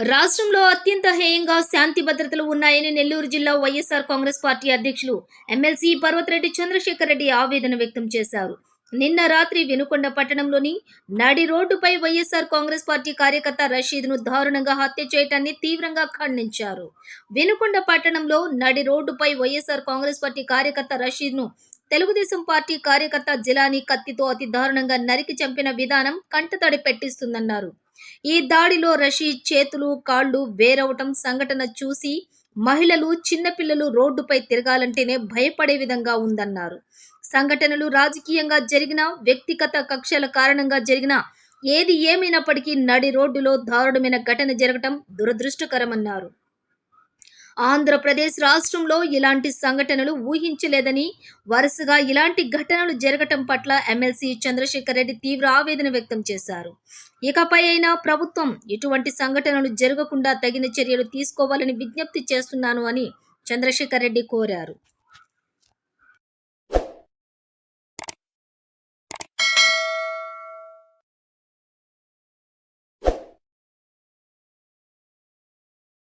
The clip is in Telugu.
రాష్ట్రంలో అత్యంత హేయంగా శాంతి భద్రతలు ఉన్నాయని నెల్లూరు జిల్లా వైఎస్ఆర్ కాంగ్రెస్ పార్టీ అధ్యక్షులు ఎమ్మెల్సీ పర్వతరెడ్డి చంద్రశేఖర్ రెడ్డి ఆవేదన వ్యక్తం చేశారు. నిన్న రాత్రి వెనుకొండ పట్టణంలోని నడి రోడ్డుపై వైఎస్ఆర్ కాంగ్రెస్ పార్టీ కార్యకర్త రషీద్ను దారుణంగా హత్య చేయటాన్ని తీవ్రంగా ఖండించారు. వెనుకొండ పట్టణంలో నడి రోడ్డుపై వైఎస్ఆర్ కాంగ్రెస్ పార్టీ కార్యకర్త రషీద్ను తెలుగుదేశం పార్టీ కార్యకర్త జిలాని కత్తితో అతి దారుణంగా నరికి చంపిన విధానం కంటతడి పెట్టిస్తుందన్నారు. ఈ దాడిలో రషీద్ చేతులు కాళ్ళు వేరవటం సంఘటన చూసి మహిళలు చిన్నపిల్లలు రోడ్డుపై తిరగాలంటేనే భయపడే విధంగా ఉందన్నారు. సంఘటనలు రాజకీయంగా జరిగిన వ్యక్తిగత కక్షల కారణంగా జరిగిన ఏది ఏమైనప్పటికీ నడి రోడ్డులో దారుణమైన ఘటన జరగటం దురదృష్టకరమన్నారు. ఆంధ్రప్రదేశ్ రాష్ట్రంలో ఇలాంటి సంఘటనలు ఊహించలేదని వరుసగా ఇలాంటి ఘటనలు జరగటం పట్ల ఎమ్మెల్సీ చంద్రశేఖర్ రెడ్డి తీవ్ర ఆవేదన వ్యక్తం చేశారు. ఇకపై అయినా ప్రభుత్వం ఇటువంటి సంఘటనలు జరగకుండా తగిన చర్యలు తీసుకోవాలని విజ్ఞప్తి చేస్తున్నాను అని చంద్రశేఖర్ రెడ్డి కోరారు.